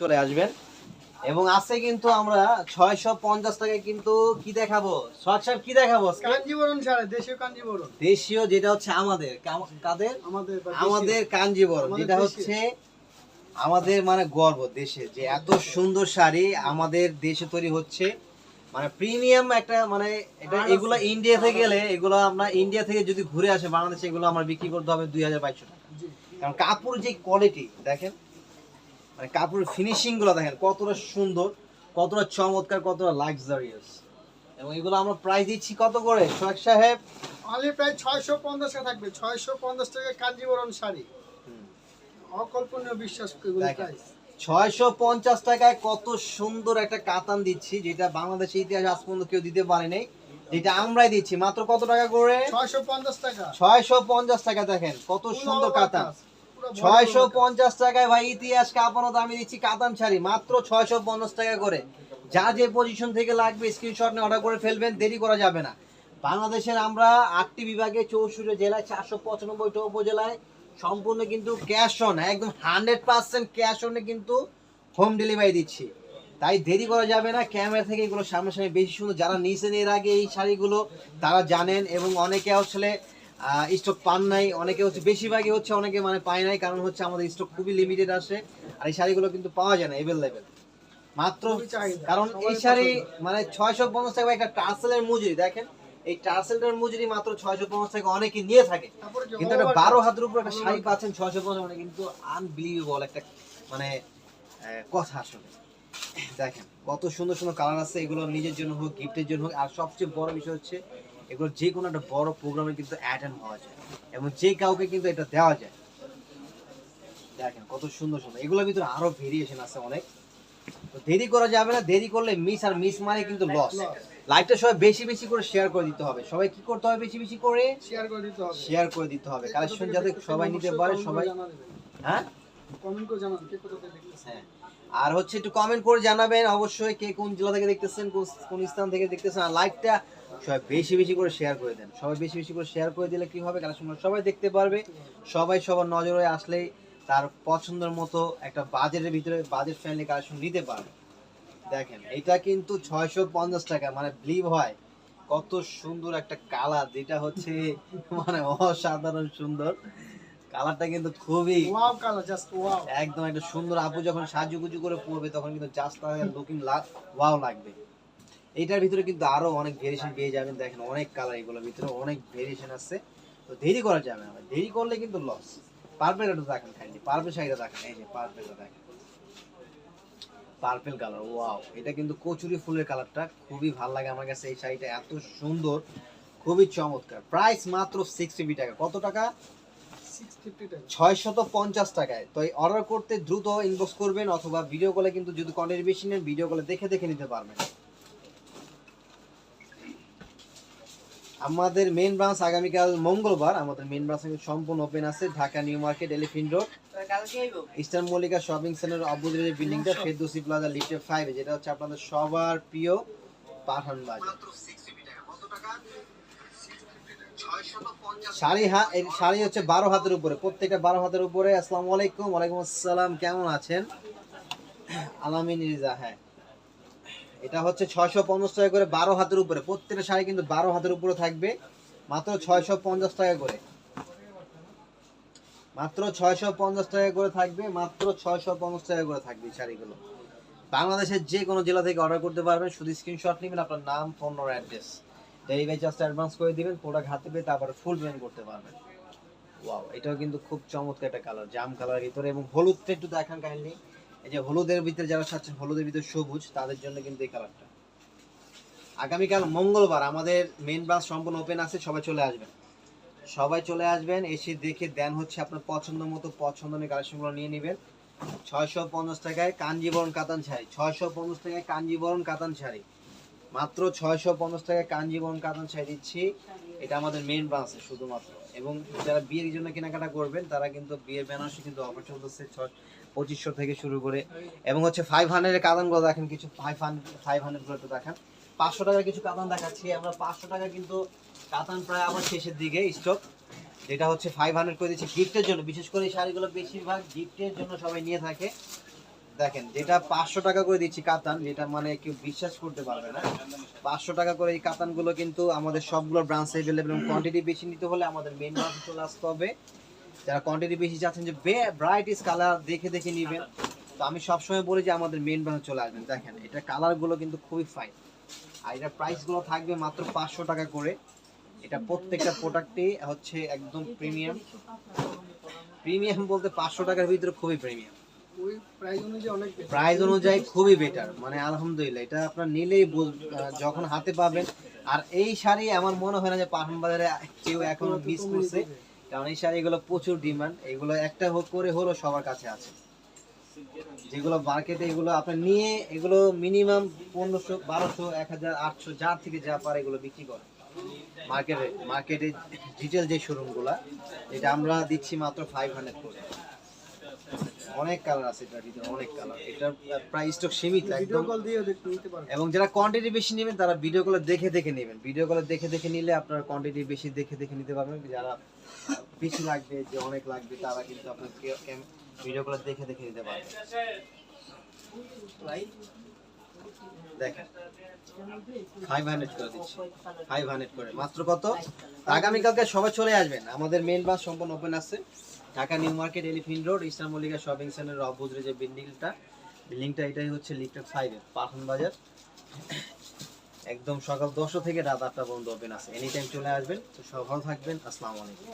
চলে আসবেন। এবং আছে কিন্তু আমরা ছয়শো পঞ্চাশ টাকায় কিন্তু কি দেখাবো? সোহাগ সাহেব কি দেখাবো কাঞ্জিবরণ দেশীয় কাঞ্জিবরণ দেশীয় যেটা হচ্ছে আমাদের। কাদের? আমাদের আমাদের কাঞ্জিবরম আমাদের যেটা হচ্ছে আমাদের মানে গর্ব দেশে। যে এত সুন্দর শাড়ি আমাদের দেশে তৈরি হচ্ছে। মানে প্রিমিয়াম একটা মানে এটা এগুলো আছে। ইন্ডিয়া থেকে গেলে এগুলো আমরা ইন্ডিয়া থেকে যদি ঘুরে আসে বাংলাদেশে এগুলো আমরা বিক্রি করতে হবে দুই হাজার বাইশশো টাকা। কারণ কাপড় যে কোয়ালিটি দেখেন মানে কাপড়ের ফিনিশিংগুলো দেখেন কতটা সুন্দর কতটা চমৎকার কতটা লাক্সারিয়াস এবং এগুলো আমরা প্রাইস দিচ্ছি কত করে? সোহাগ সাহেব? অনলি প্রায় ছয়শো পঞ্চাশ টাকা থাকবে ছয়শো পঞ্চাশ টাকা কাঞ্জিবরণ শাড়ি। অকল্পনীয় বিশ্বাস এগুলো। প্রাইস ছয়শো পঞ্চাশ টাকায় কত সুন্দর একটা কাতান দিচ্ছি যেটা বাংলাদেশের ইতিহাস আজ পর্যন্ত কেউ দিতে পারে নাই। যেটা আমরাই দিচ্ছি মাত্র কত টাকা করে? ছয়শো পঞ্চাশ টাকা। ছয়শো পঞ্চাশ টাকা দেখেন কত সুন্দর কাতান। ছয়শো। পঞ্চাশ টাকায় ভাই দিচ্ছি কাতান শাড়ি, মাত্র ছয়শো পঞ্চাশ টাকা করে। যা যে পজিশন থেকে লাগবে স্ক্রিনশট নিয়ে অর্ডার করে ফেলবেন, দেরি করা যাবে না। বাংলাদেশের আমরা আটটি বিভাগে চৌষট্টি জেলায়, চারশো পঁচানব্বইটা উপজেলায় সম্পূর্ণ কিন্তু ক্যাশ অন একদম হান্ড্রেড পার্সেন্ট ক্যাশ অনে কিন্তু হোম ডেলিভারি দিচ্ছি। তাই দেরি করা যাবে না ক্যামেরা থেকে এগুলো সামনাসামনি বেশি সুন্দর যারা নিয়েছেন এর আগে এই শাড়িগুলো, তারা জানেন এবং অনেকে আসলে স্টক পান নাই অনেকে হচ্ছে বেশিরভাগই হচ্ছে অনেকে মানে পায় নাই কারণ হচ্ছে আমাদের স্টক খুবই লিমিটেড আসে আর এই শাড়িগুলো কিন্তু পাওয়া যায় না এভেলেবেল মাত্র কারণ এই শাড়ি মানে ছয়শো পঞ্চাশ টাকা একটা টার্সেলের মজুরি দেখেন? এই টার্সেলটার মজুরি মাত্র ছয়শো পঞ্চাশ টাকা অনেকে নিয়ে থাকে। কিন্তু একটা বারো হাতের উপর একটা শাড়ি পাচ্ছেন ছয়শো পঞ্চাশ মানে কিন্তু আনবিলিভেবল একটা মানে কথা আসলে। দেখেন কত সুন্দর সুন্দর কালার আছে এগুলো নিজের জন্য হোক গিফটের জন্য হোক আর সবচেয়ে বড় বিষয় হচ্ছে এগুলো যে কোনো একটা বড় প্রোগ্রামে কিন্তু অ্যাটেন্ড হওয়া যায়। এবং যে কাউকে কিন্তু এটা দেওয়া যায়। দেখেন কত সুন্দর সুন্দর এগুলোর ভিতরে আরও ভেরিয়েশন আছে অনেক। তো দেরি করা যাবে না। দেরি করলে মিস আর মিস মানে কিন্তু লস। লাইভটা সবাই বেশি বেশি করে শেয়ার করে দিতে হবে। সবাই কি করতে হবে বেশি বেশি করে? শেয়ার করে দিতে হবে। শেয়ার করে দিতে হবে। কালেকশন যাতে সবাই নিতে পারে সবাই হ্যাঁ? কমেন্ট করে জানান কে কোথা থেকে দেখতেছেন। হ্যাঁ। আর হচ্ছে একটু কমেন্ট করে জানাবেন। অবশ্যই কে কোন জেলা থেকে দেখতেছেন কোন- কোন স্থান থেকে দেখতেছেন। আর লাইকটা সবাই বেশি বেশি করে শেয়ার করে দেন। সবাই বেশি বেশি করে শেয়ার করে দিলে কি হবে? সবাই দেখতে পারবে। সবাই সবার নজরে আসলেই তার পছন্দের মতো একটা বাজেটের ভিতরে বাজেট ফ্রেন্ডলি কালেকশন নিতে পারবে। দেখেন এটা কিন্তু ছয়শো পঞ্চাশ টাকা মানে ব্লিভ হয়। কত সুন্দর একটা কালার যেটা হচ্ছে মানে অসাধারণ সুন্দর। কালারটা কিন্তু খুবই ওয়াও কালার জাস্ট ওয়াও একদম একটা সুন্দর। আপু যখন সাজুগুজু করে পরবে তখন কিন্তু জাস্ট লুকিং ওয়াও লাগবে। এইটার ভিতরে কিন্তু আরও অনেক ভেরিয়েশন পেয়ে যাবেন। দেখেন অনেক কালার এগুলোর ভিতরে অনেক ভেরিয়েশন আছে। তো দেরি করা যাবে না দেরি করলে কিন্তু লস পার্পেল এটা দেখেন খাইনি পার্পেল শাড়িটা দেখেন। এই যে পার্পেলটা দেখেন। পার্পেল কালার ওয়াও এটা কিন্তু কচুরি ফুলের কালারটা খুবই ভালো লাগে আমার কাছে এই শাড়িটা। এত সুন্দর খুবই চমৎকার। প্রাইস মাত্র সিক্সটি টাকা। কত টাকা? সিক্স ফিফটি টাকা। ছয়শত পঞ্চাশ টাকায়। তো এই অর্ডার করতে দ্রুত ইনবক্স করবেন অথবা ভিডিও কলে কিন্তু যদি কোয়ান্টিটি বেশি নেন ভিডিও কলে দেখে দেখে নিতে পারবেন। আমাদের মেন ব্রাঞ্চ আগামীকাল মঙ্গলবার আমাদের মেন ব্রাঞ্চ সম্পূর্ণ ওপেন আছে Dhaka new market elephant road eastern Mallika shopping centre অবুদের যে বিল্ডিংটা ফেরদৌসি প্লাজা লিফটে ফাইভ যেটা হচ্ছে আপনাদের সবার প্রিয় পাঠান বাজার। শাড়ি হা এই শাড়ি হচ্ছে বারো হাতের উপরে প্রত্যেকটা বারো হাতের উপরে। আসসালামু আলাইকুম ওয়ালাইকুম আসসালাম কেমন আছেন? আলামিন রিজা হ্যাঁ। এটা হচ্ছে ছয়শো পঞ্চাশ টাকা করে বারো হাতের উপরে। প্রত্যেকটা শাড়ি কিন্তু বারো হাতের উপরে থাকবে। মাত্র ছয়শো পঞ্চাশ টাকা করে। মাত্র ছয়শো পঞ্চাশ টাকা করে থাকবে, মাত্র ছয়শো পঞ্চাশ টাকা করে থাকবে শাড়িগুলো। বাংলাদেশের যে কোনো জেলা থেকে অর্ডার করতে পারবেন। শুধু স্ক্রিনশট নেবেন, আপনার নাম ফোন নম্বর অ্যাড্রেস ডেলিভারি চার্জটা অ্যাডভান্স করে দিবেন প্রোডাক্ট হাতে পেয়ে তারপরে ফুল পেমেন্ট করতে পারবেন। ওয়াও এটাও কিন্তু খুব চমৎকার একটা কালার জাম কালার ভিতরে এবং হলুদটা একটু দেখান কাইন্ডলি এই যে হলুদের ভিতরে যারা চাচ্ছেন হলুদের ভিতরে সবুজ, তাদের জন্য কিন্তু এই কালারটা আগামীকাল মঙ্গলবার আমাদের মেন ব্রাঞ্চ সম্পূর্ণ ওপেন আছে, সবাই চলে আসবেন। সবাই চলে আসবেন, এসে দেখে দেন হচ্ছে আপনার পছন্দ মতো পছন্দের কালেকশনগুলো নিয়ে নেবেন। ছয়শো পঞ্চাশ টাকায় কাঞ্জিবরণ কাতান শাড়ি, ছয়শো পঞ্চাশ টাকায় কাঞ্জিবরণ কাতান শাড়ি। মাত্র ছয়শো পঞ্চাশ টাকায় কাঞ্জিবরণ কাতান শাড়ি দিচ্ছি। এটা আমাদের মেন ব্রাঞ্চে শুধুমাত্র। এবং যারা বিয়ের জন্য কেনাকাটা করবেন, তারা কিন্তু বিয়ের বেনারসি কিন্তু অফার চলতেছে পঁচিশশো থেকে শুরু করে, এবং হচ্ছে ফাইভ হান্ড্রেডের কাতানগুলো দেখেন কিছু ফাইভ হান্ড্রেড ফাইভ হান্ড্রেডগুলো একটু দেখান। পাঁচশো টাকার কিছু কাতান দেখাচ্ছি, আমরা পাঁচশো টাকা কিন্তু কাতান প্রায় আবার শেষের দিকে স্টক যেটা হচ্ছে ফাইভ হান্ড্রেড করে দিচ্ছি গিফটের জন্য। বিশেষ করে শাড়িগুলো বেশিরভাগ গিফটের জন্য সবাই নিয়ে থাকে। দেখেন, যেটা পাঁচশো টাকা করে দিচ্ছি কাতান যেটা মানে কেউ বিশ্বাস করতে পারবে না। পাঁচশো টাকা করে এই কাতানগুলো কিন্তু আমাদের সবগুলো ব্রাঞ্চ অ্যাভেলেবেল এবং কোয়ান্টিটি বেশি নিতে হলে আমাদের মেন ব্রাঞ্চে চলে আসতে হবে। যারা কোয়ান্টিটি বেশি চাচ্ছেন যে ব্রাইটিস কালার দেখে দেখে নেবেন, তো আমি সবসময় বলি যে আমাদের মেন ব্রাঞ্চে চলে আসবেন। দেখেন, এটা কালারগুলো কিন্তু খুবই ফাইন আর এটা প্রাইসগুলো থাকবে মাত্র পাঁচশো টাকা করে। এটা প্রত্যেকটা প্রোডাক্টই হচ্ছে একদম প্রিমিয়াম প্রিমিয়াম বলতে পাঁচশো টাকার ভিতরে খুবই প্রিমিয়াম প্রাইস অনুযায়ী খুবই বেটার মানে আলহামদুলিল্লাহ, এটা আপনার নিলেই যখন হাতে পাবেন। আর এই শাড়ি আমার মনে হয় না যে পাঠান বাজারে কেউ এখনও মিস করছে। কারণ এই শাড়িগুলো প্রচুর ডিমান্ড এগুলো একটা হোক করে হলো সবার কাছে আছে। যেগুলো মার্কেটে এগুলো আপনার নিয়ে এগুলো মিনিমাম পনেরোশো, বারোশো এক হাজার আটশো, যার থেকে যা পারে এগুলো বিক্রি করে মার্কেটে মার্কেটে ডিটেল যে শোরুমগুলো এটা আমরা দিচ্ছি মাত্র ফাইভ হান্ড্রেড করে। অনেক কালার আছে এটার ভিতরে অনেক কালার এটার প্রাইস তো সীমিত ভিডিও কল দিয়ে দেখতে নিতে পারবেন এবং যারা কোয়ান্টিটি বেশি নেবেন তারা ভিডিও কলে দেখে দেখে নেবেন। ভিডিও কলে দেখে দেখে নিলে আপনার কোয়ান্টিটি বেশি দেখে দেখে নিতে পারবেন। যারা বেশি লাগবে যে অনেক লাগবে তারা কিন্তু আপনার ভিডিও কলে দেখে দেখে নিতে পারবেন দেখেন। ফাইভ হান্ড্রেড করে দিচ্ছি। ফাইভ হান্ড্রেড করে। মাত্র কত? আগামীকালকে সবাই চলে আসবেন। আমাদের মেন বাস সম্পূর্ণ ওপেন আছে। Dhaka new market elephant road, ইসলাম মল্লিকা শপিং সেন্টার অপোজিটে যে বিল্ডিংটা বিল্ডিংটা এটাই হচ্ছে লিফটার ফাইভের পাঠান বাজার। একদম সকাল দশটা থেকে রাত আটটা পর্যন্ত ওপেন আছে। এনি টাইম চলে আসবেন, তো সব ভালো থাকবেন। আসসালামু আলাইকুম।